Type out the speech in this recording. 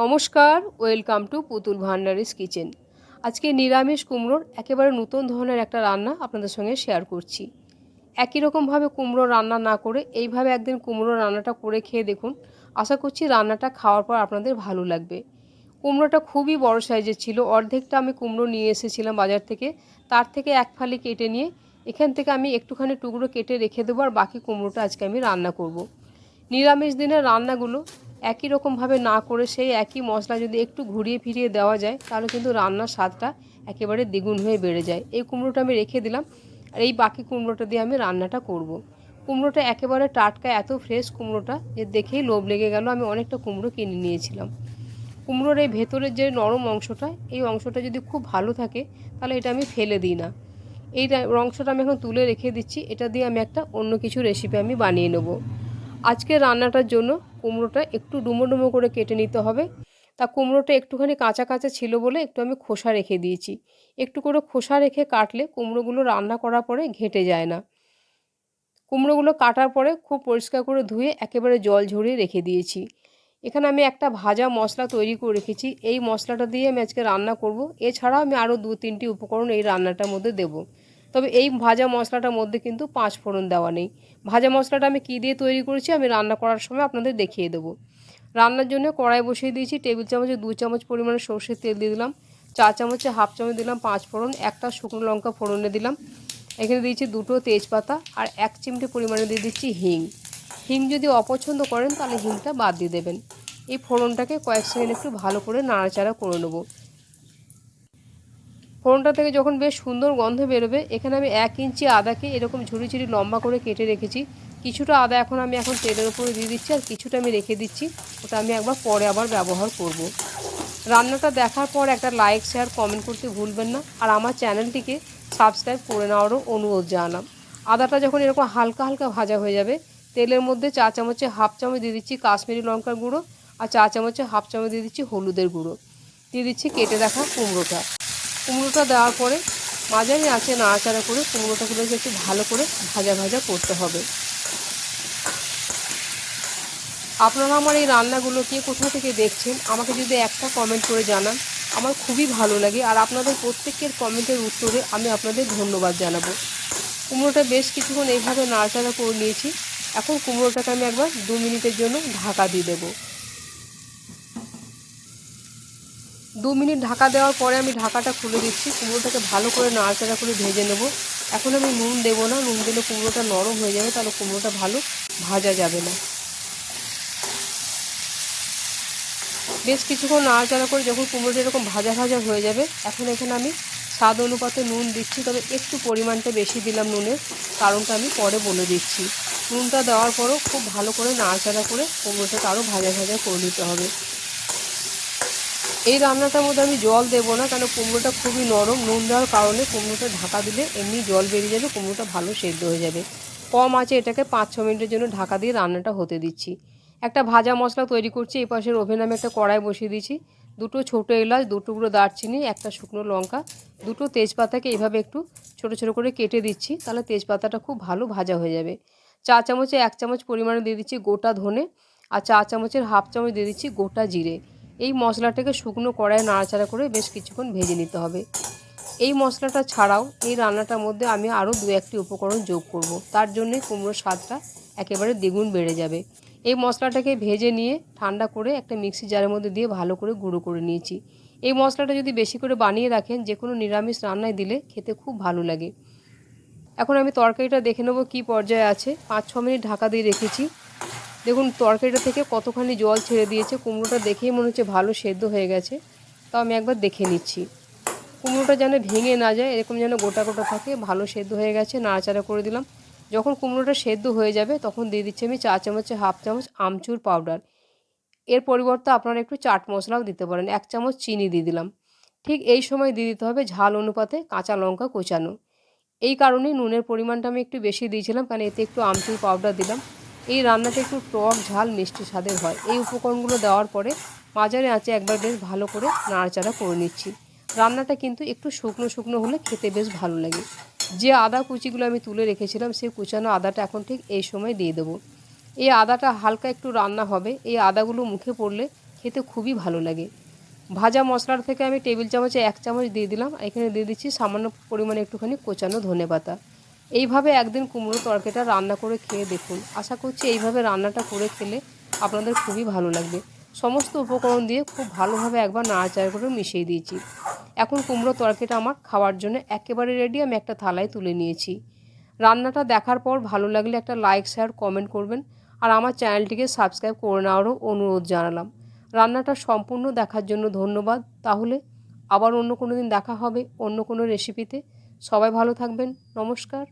নমস্কার, welcome to পুতুল ভান্ডারিস kitchen. আজকে নিরামিষ কুমড়োর একেবারে নতুন ধরনের একটা রান্না আপনাদের সঙ্গে শেয়ার করছি। একই রকমভাবে কুমড়ো রান্না না করে এইভাবে একদিন কুমড়ো রান্নাটা করে খেয়ে দেখুন। আশা করছি রান্নাটা খাওয়ার পর আপনাদের ভালো লাগবে। কুমড়োটা খুবই বড় সাইজের ছিল, অর্ধেকটা আমি কুমড়ো নিয়ে এসেছিলাম বাজার থেকে। তার থেকে এক ফালি কেটে নিয়ে এখান থেকে আমি একটুখানি টুকরো কেটে রেখে দেবো আর বাকি কুমড়োটা আজকে আমি রান্না করব। নিরামিষ দিনের রান্নাগুলো একই রকমভাবে না করে সেই একই মশলা যদি একটু ঘুরিয়ে ফিরিয়ে দেওয়া যায়, তাহলে কিন্তু রান্নার স্বাদটা একেবারে দ্বিগুণ হয়ে বেড়ে যায়। এই কুমড়োটা আমি রেখে দিলাম আর এই বাকি কুমড়োটা দিয়ে আমি রান্নাটা করব। কুমড়োটা একেবারে টাটকা, এত ফ্রেশ কুমড়োটা যে দেখেই লোভ লেগে গেল, আমি অনেকটা কুমড়ো কিনে নিয়েছিলাম। কুমড়োর এই ভেতরের যে নরম অংশটা, এই অংশটা যদি খুব ভালো থাকে, তাহলে এটা আমি ফেলে দিই না। এই অংশটা আমি এখন তুলে রেখে দিচ্ছি, এটা দিয়ে আমি একটা অন্য কিছু রেসিপি আমি বানিয়ে নেব। আজকে রান্নাটার জন্য কুমড়োটা একটু ডুমো ডুমো করে কেটে নিতে হবে। তা কুমড়োটা একটুখানি কাঁচা কাঁচা ছিল বলে একটু আমি খোসা রেখে দিয়েছি। একটু করে খোসা রেখে কাটলে কুমড়োগুলো রান্না করার পরে ঘেটে যায় না। কুমড়োগুলো কাটার পরে খুব পরিষ্কার করে ধুয়ে একেবারে জল ঝরিয়ে রেখে দিয়েছি। এখানে আমি একটা ভাজা মশলা তৈরি করে রেখেছি। এই মশলাটা দিয়ে আমি আজকে রান্না করব। এছাড়াও আমি আরও দু তিনটি উপকরণ এই রান্নাটার মধ্যে দেবো। তবে এই ভাজা মশলাটার মধ্যে কিন্তু পাঁচ ফোড়ন দেওয়া নেই। ভাজা মশলাটা আমি কী দিয়ে তৈরি করেছি আমি রান্না করার সময় আপনাদের দেখিয়ে দেবো। রান্নার জন্য কড়াই বসিয়ে দিয়েছি, টেবিল চামচে দু চামচ পরিমাণে সর্ষের তেল দিয়ে দিলাম চা চামচে হাফ চামচ দিলাম পাঁচ ফোড়ন, একটা শুকনো লঙ্কা ফোড়নে দিলাম। এখানে দিয়েছি দুটো তেজপাতা আর এক চিমটে পরিমাণে দিয়ে দিচ্ছি হিং। হিং যদি অপছন্দ করেন তাহলে হিংটা বাদ দিয়ে দেবেন। এই ফোড়নটাকে কয়েক সেকেন্ড একটু ভালো করে নাড়াচাড়া করে নেব। ফোড়নটা থেকে যখন বেশ সুন্দর গন্ধ বেরোবে, এখানে আমি এক ইঞ্চি আদাকে এরকম ঝুড়ি ঝুড়ি লম্বা করে কেটে রেখেছি। কিছুটা আদা এখন আমি এখন তেলের উপরে দিয়ে দিচ্ছি আর কিছুটা আমি রেখে দিচ্ছি। ওটা আমি একবার পরে আবার ব্যবহার করব। রান্নাটা দেখার পর একটা লাইক শেয়ার কমেন্ট করতে ভুলবেন না। আর আমার চ্যানেলটিকে সাবস্ক্রাইব করে নেওয়ারও অনুরোধ জানালাম। আদাটা যখন এরকম হালকা হালকা ভাজা হয়ে যাবে, তেলের মধ্যে চা চামচে হাফ চামচ দিয়ে দিচ্ছি কাশ্মীরি লঙ্কার গুঁড়ো আর চা চামচে হাফ চামচ দিয়ে দিচ্ছি হলুদের গুঁড়ো। দিয়ে দিচ্ছি কেটে রাখা কুমড়োটা। কুমড়োটা দেওয়ার পরে মাঝারি আঁচে নাড়াচাড়া করে কুমড়োটাগুলোকে একটু ভালো করে ভাজা ভাজা করতে হবে। আপনারা আমার এই রান্নাগুলো কে কোথা থেকে দেখছেন, আমাকে যদি একটা কমেন্ট করে জানান, আমার খুবই ভালো লাগে আর আপনাদের প্রত্যেকের কমেন্টের উত্তরে আমি আপনাদের ধন্যবাদ জানাব। কুমড়োটা বেশ কিছুক্ষণ এইভাবে নাড়াচাড়া করে নিয়েছি, এখন কুমড়োটাকে আমি একবার দু মিনিটের জন্য ঢাকা দিয়ে দেবো। দু মিনিট ঢাকা দেওয়ার পরে আমি ঢাকাটা খুলে দিচ্ছি। কুমড়োটাকে ভালো করে নাড়াচাড়া করে ভেজে নেব। এখন আমি নুন দেবো না। নুন দিলে কুমড়োটা নরম হয়ে যাবে, তাহলে কুমড়োটা ভালো ভাজা যাবে না। বেশ কিছুক্ষণ নাড়াচাড়া করে যখন কুমড়োটা এরকম ভাজা ভাজা হয়ে যাবে, এখন এখানে আমি স্বাদ অনুপাতে নুন দিচ্ছি, তবে একটু পরিমাণটা বেশি দিলাম নুনের, কারণটা আমি পরে বলে দিচ্ছি। নুনটা দেওয়ার পরও খুব ভালো করে নাড়াচাড়া করে কুমড়োটাকে আরও ভাজা ভাজা করে নিতে হবে। এই রান্নাটার মধ্যে আমি জল দেবো না কারণ কুমড়োটা খুবই নরম, নুন দেওয়ার কারণে কুমড়োটা ঢাকা দিলে এমনি জল বেরিয়ে যাবে, কুমড়োটা ভালো সেদ্ধ হয়ে যাবে। কম আছে এটাকে পাঁচ ছ মিনিটের জন্য ঢাকা দিয়ে রান্নাটা হতে দিচ্ছি। একটা ভাজা মশলা তৈরি করছি, এই পাশের ওভেন আমি একটা কড়াই বসিয়ে দিয়েছি, দুটো ছোটো এলাচ, দু টুকরো দারচিনি, একটা শুকনো লঙ্কা, দুটো তেজপাতাকে এইভাবে একটু ছোট ছোট করে কেটে দিচ্ছি, তাহলে তেজপাতাটা খুব ভালো ভাজা হয়ে যাবে। চা চামচে এক চামচ পরিমাণে দিয়ে দিচ্ছি গোটা ধনে, আর চা চামচের হাফ চামচ দিয়ে দিচ্ছি গোটা জিরে। এই মশলাটাকে শুকনো কড়াইয়ে নাড়াচাড়া করে বেশ কিছুক্ষণ ভেজে নিতে হবে। এই মশলাটা ছাড়াও এই রান্নাটার মধ্যে আমি আরও দু একটি উপকরণ যোগ করব। তার জন্যে কুমড়োর স্বাদটা একেবারে দ্বিগুণ বেড়ে যাবে। এই মশলাটাকে ভেজে নিয়ে ঠান্ডা করে একটা মিক্সি জারের মধ্যে দিয়ে ভালো করে গুঁড়ো করে নিয়েছি। এই মশলাটা যদি বেশি করে বানিয়ে রাখেন, যে কোনো নিরামিষ রান্নায় দিলে খেতে খুব ভালো লাগে। এখন আমি তরকারিটা দেখে নেব কী পর্যায়ে আছে। পাঁচ ছ মিনিট ঢাকা দিয়ে রেখেছি। দেখুন, তরকারিটা থেকে কতখানি জল ছেড়ে দিয়েছে, কুমড়োটা দেখেই মনে হচ্ছে ভালো সেদ্ধ হয়ে গেছে। তাও আমি একবার দেখে নিচ্ছি। কুমড়োটা যেন ভেঙে না যায়, এরকম যেন গোটা গোটা থাকে, ভালো সেদ্ধ হয়ে গেছে, নাড়াচাড়া করে দিলাম। যখন কুমড়োটা সেদ্ধ হয়ে যাবে, তখন দিয়ে দিচ্ছি আমি চা চামচে, হাফ চামচ আমচুর পাউডার। এর পরিবর্তে আপনারা একটু চাট মশলাও দিতে পারেন, এক চামচ চিনি দিয়ে দিলাম। ঠিক এই সময় দিয়ে দিতে হবে ঝাল অনুপাতে কাঁচা লঙ্কা কোচানো। এই কারণেই নুনের পরিমাণটা আমি একটু বেশি দিয়েছিলাম, কারণ এতে একটু আমচুর পাউডার দিলাম। এই রান্নাটা একটু টক ঝাল, মিষ্টি স্বাদের হয়। এই উপকরণগুলো দেওয়ার পরে মাঝারে আঁচে একবার বেশ ভালো করে নাড়াচাড়া করে নিচ্ছি। রান্নাটা কিন্তু একটু শুকনো শুকনো হলে খেতে বেশ ভালো লাগে। যে আদা কুচিগুলো আমি তুলে রেখেছিলাম, সেই কুচানো আদাটা এখন ঠিক এই সময় দিয়ে দেবো। এই আদাটা হালকা একটু রান্না হবে। এই আদাগুলো মুখে পড়লে খেতে খুবই ভালো লাগে। ভাজা মশলার থেকে আমি টেবিল চামচে এক চামচ দিয়ে দিলাম। এখানে দিয়ে দিচ্ছি সামান্য পরিমাণে একটুখানি কোচানো ধনে পাতা এইভাবে একদিন কুমড়ো তরকারিটা রান্না করে খেয়ে দেখুন। আশা করছি এইভাবে রান্নাটা করে খেলে আপনাদের খুবই ভালো লাগবে। সমস্ত উপকরণ দিয়ে খুব ভালোভাবে একবার নাড়াচাড়া করে মিশিয়ে দিয়েছি। এখন কুমড়ো তরকারিটা আমার খাওয়ার জন্য একেবারে রেডি আমি একটা থালায় তুলে নিয়েছি। রান্নাটা দেখার পর ভালো লাগলে একটা লাইক শেয়ার কমেন্ট করবেন। আর আমার চ্যানেলটিকে সাবস্ক্রাইব করে নেওয়ারও অনুরোধ জানালাম। রান্নাটা সম্পূর্ণ দেখার জন্য ধন্যবাদ। তাহলে আবার অন্য কোনো দিন দেখা হবে অন্য কোনো রেসিপিতে সবাই ভালো থাকবেন। নমস্কার।